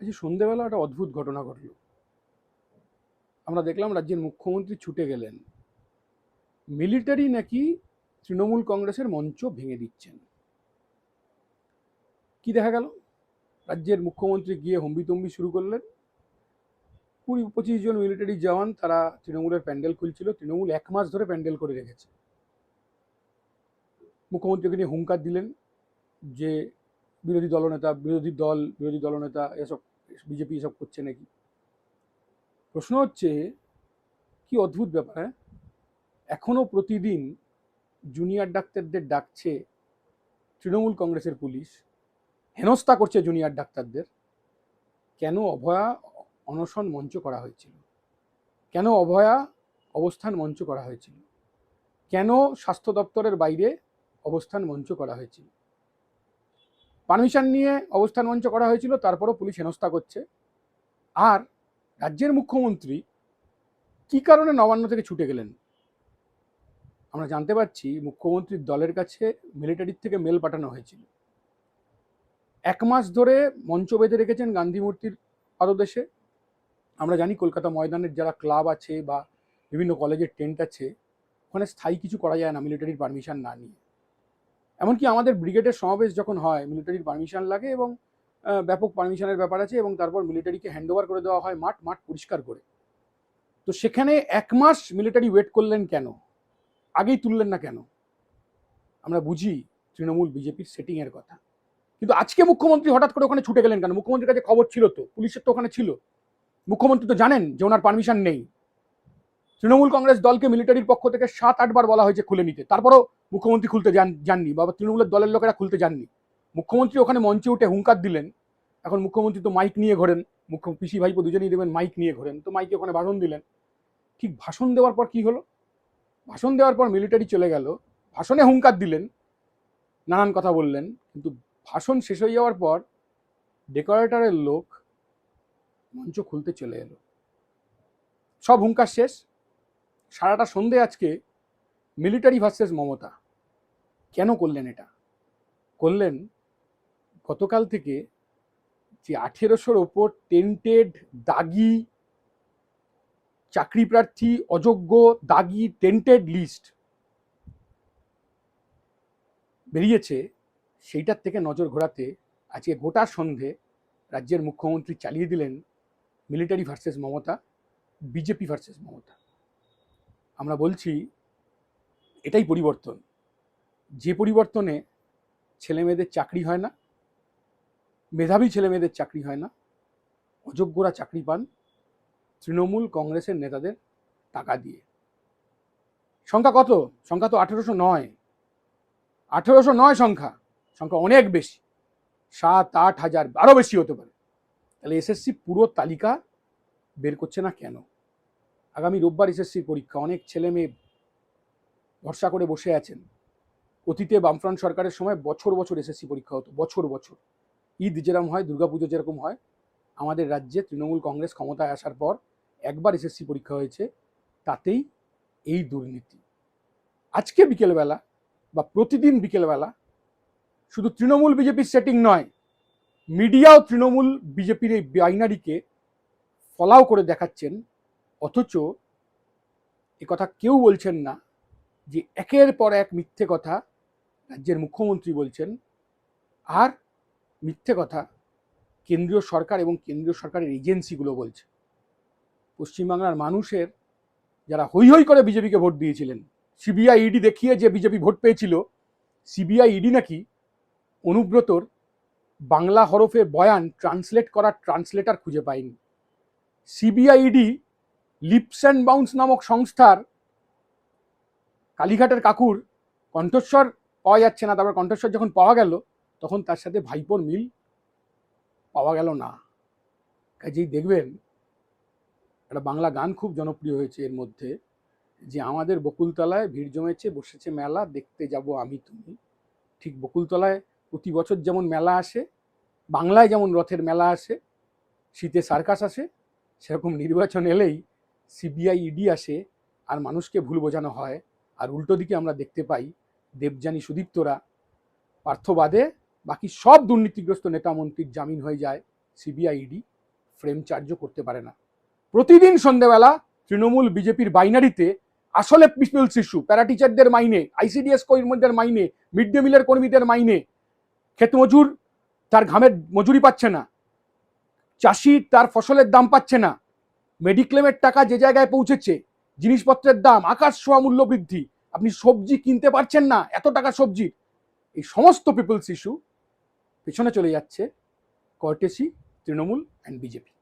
আজ সন্ধেবেলা একটা অদ্ভুত ঘটনা ঘটল। আমরা দেখলাম রাজ্যের মুখ্যমন্ত্রী ছুটে গেলেন। মিলিটারি নাকি তৃণমূল কংগ্রেসের মঞ্চ ভেঙে দিচ্ছেন। কি দেখা গেল? রাজ্যের মুখ্যমন্ত্রী গিয়ে হম্বিতম্বি শুরু করলেন। কুড়ি পঁচিশ জন মিলিটারি জওয়ান তারা তৃণমূলের প্যান্ডেল খুলছিল। তৃণমূল এক মাস ধরে প্যান্ডেল করে রেখেছে। মুখ্যমন্ত্রীকে নিয়ে হুঙ্কার দিলেন যে বিরোধী দলনেতা, বিরোধী দল, বিরোধী দলনেতা, এসব বিজেপি এসব করছে নাকি? প্রশ্ন হচ্ছে, কি অদ্ভুত ব্যাপার হ্যাঁ? এখনও প্রতিদিন জুনিয়র ডাক্তারদের ডাকছে তৃণমূল কংগ্রেসের পুলিশ, হেনস্থা করছে জুনিয়র ডাক্তারদের, কেন অভয়া অনশন মঞ্চ করা হয়েছিল? কেন অভয়া অবস্থান মঞ্চ করা হয়েছিল? কেন স্বাস্থ্য দপ্তরের বাইরে অবস্থান মঞ্চ করা হয়েছিল? পারমিশন নিয়ে অবস্থান মঞ্চ করা হয়েছিল, তারপরও পুলিশ হেনস্থা করছে। আর রাজ্যের মুখ্যমন্ত্রী কি কারণে নবান্ন থেকে ছুটে গেলেন? আমরা জানতে পারছি মুখ্যমন্ত্রীর দলের কাছে মিলিটারির থেকে মেল পাঠানো হয়েছিল। এক মাস ধরে মঞ্চ বেঁধে রেখেছেন গান্ধী মূর্তির পাদদেশে। আমরা জানি কলকাতা ময়দানের যারা ক্লাব আছে বা বিভিন্ন কলেজের টেন্ট আছে, ওখানে স্থায়ী কিছু করা যায় না, মিলিটারির পারমিশন না নিয়ে। এমনকি আমাদের ব্রিগেডের সমাবেশ যখন হয় মিলিটারির পারমিশন লাগে এবং ব্যাপক পারমিশনের ব্যাপার আছে এবং তারপর মিলিটারিকে হ্যান্ড ওভার করে দেওয়া হয় মাঠ মাঠ পরিষ্কার করে। তো সেখানে এক মাস মিলিটারি ওয়েট করলেন কেন? আগেই তুললেন না কেন? আমরা বুঝি তৃণমূল বিজেপির সেটিংয়ের কথা। কিন্তু আজকে মুখ্যমন্ত্রী হঠাৎ করে ওখানে ছুটে গেলেন কেন? মুখ্যমন্ত্রীর কাছে খবর ছিল তো? পুলিশের তো ওখানে ছিল। মুখ্যমন্ত্রী তো জানেন যে ওনার পারমিশন নেই। তৃণমূল কংগ্রেস দলকে মিলিটারির পক্ষ থেকে সাত আটবার বলা হয়েছে খুলে নিতে। তারপরও মুখ্যমন্ত্রী খুলতে যান, যাননি বা তৃণমূলের দলের লোকেরা খুলতে যাননি। মুখ্যমন্ত্রী ওখানে মঞ্চে উঠে হুঙ্কার দিলেন। এখন মুখ্যমন্ত্রী তো মাইক নিয়ে ঘোরেন। মুখ্য পিসি ভাইপো দুজনেই দেবেন, মাইক নিয়ে ঘোরেন। তো মাইকে ওখানে ভাষণ দিলেন। ঠিক ভাষণ দেওয়ার পর কি হলো? ভাষণ দেওয়ার পর মিলিটারি চলে গেল। ভাষণে হুঙ্কার দিলেন। নানান কথা বললেন। কিন্তু ভাষণ শেষ হয়ে যাওয়ার পর ডেকোরেটরের লোক মঞ্চ খুলতে চলে এলো। সব হুঙ্কার শেষ। সারাটা সন্ধে আজকে মিলিটারি ভার্সেস মমতা। কেন করলেন এটা? করলেন গতকাল থেকে যে আঠেরোশোর ওপর টেন্টেড দাগি, চাকরি প্রার্থী, অযোগ্য, দাগি টেন্টেড লিস্ট বেরিয়েছে, সেইটার থেকে নজর ঘোরাতে আজকে গোটা সন্ধে রাজ্যের মুখ্যমন্ত্রী চালিয়ে দিলেন military versus Mamata, BJP versus Mamata. আমরা বলছি, এটাই পরিবর্তন। যে পরিবর্তনে ছেলে মেয়েদের চাকরি হয় না, মেধাবী ছেলেমেয়েদের চাকরি হয় না, অযোগ্যরা চাকরি পান, তৃণমূল কংগ্রেসের নেতাদের টাকা দিয়ে। সংখ্যা কত? সংখ্যা তো আঠেরোশো নয়। আঠেরোশো নয় সংখ্যা সংখ্যা অনেক বেশি। সাত, আট হাজার আরও বেশি হতে পারে। তাহলে এসএসসি পুরো তালিকা বের করছে না কেন? আগামী রোববার এসএসসির পরীক্ষা। অনেক ছেলে মেয়ে ভরসা করে বসে আছেন। অতীতে বামফ্রন্ট সরকারের সময় বছর বছর এসএসসি পরীক্ষা হতো, বছর বছর। ঈদ যেরকম হয়, দুর্গাপুজো যেরকম হয়, আমাদের রাজ্যে তৃণমূল কংগ্রেস ক্ষমতায় আসার পর একবার এসএসসি পরীক্ষা হয়েছে, তাতেই এই দুর্নীতি। আজকে বিকেলবেলা বা প্রতিদিন বিকেলবেলা শুধু তৃণমূল বিজেপির সেটিং নয়, মিডিয়াও তৃণমূল বিজেপির এই বাইনারিকে ফলাও করে দেখাচ্ছেন অথচ এ কথা কেউ বলছেন না যে একের পর এক মিথ্যে কথা রাজ্যের মুখ্যমন্ত্রী বলছেন। আর মিথ্যে কথা কেন্দ্রীয় সরকার এবং কেন্দ্রীয় সরকারের এজেন্সিগুলো বলছে। পশ্চিমবাংলার মানুষের যারা হৈ হৈ করে বিজেপিকে ভোট দিয়েছিলেন, সিবিআই ইডি দেখিয়ে যে বিজেপি ভোট পেয়েছিল, সিবিআই ইডি নাকি অনুব্রতর বাংলা হরফের বয়ান ট্রান্সলেট করার ট্রান্সলেটার খুঁজে পায়নি। সিবিআইডি লিপস অ্যান্ড বাউন্স নামক সংস্থার কালীঘাটের কাকুর কণ্ঠস্বর পাওয়া যাচ্ছে না। তারপর কণ্ঠস্বর যখন পাওয়া গেল, তখন তার সাথে ভাইপোর মিল পাওয়া গেল না। কাজেই দেখবেন, একটা বাংলা গান খুব জনপ্রিয় হয়েছে এর মধ্যে, যে আমাদের বকুলতলায় ভিড় জমেছে, বসেছে মেলা, দেখতে যাব আমি তুমি। ঠিক বকুলতলায় প্রতি বছর যেমন মেলা আসে, বাংলায় যেমন রথের মেলা আসে, শীতে সার্কাস আসে, সেরকম নির্বাচন এলেই সিবিআই ইডি আসে আর মানুষকে ভুল বোঝানো হয়। আর উল্টো দিকে আমরা দেখতে পাই দেবযানী সুদীপ্তরা পার্থবাদে বাকি সব দুর্নীতিগ্রস্ত নেতা মন্ত্রীর জামিন হয়ে যায়। সিবিআইডি ফ্রেম চার্জও করতে পারে না। প্রতিদিন সন্ধ্যেবেলা তৃণমূল বিজেপির বাইনারিতে আসলে পিপলস শিশু প্যারা টিচারদের মাইনে, আইসিডিএস কর্মীদের মাইনে, মিড ডে মিলের কর্মীদের মাইনে, ক্ষেত মজুর তার ঘামের মজুরি পাচ্ছে না, চাষি তার ফসলের দাম পাচ্ছে না মেডিক্লেমের টাকা যে জায়গায় পৌঁছেছে, জিনিসপত্রের দাম, আকাশ ছোঁয়া মূল্য বৃদ্ধি, আপনি সবজি কিনতে পারছেন না, এত টাকা সবজি এই সমস্ত পিপলস ইস্যু পেছনে চলে যাচ্ছে কর্টেসি তৃণমূল অ্যান্ড বিজেপি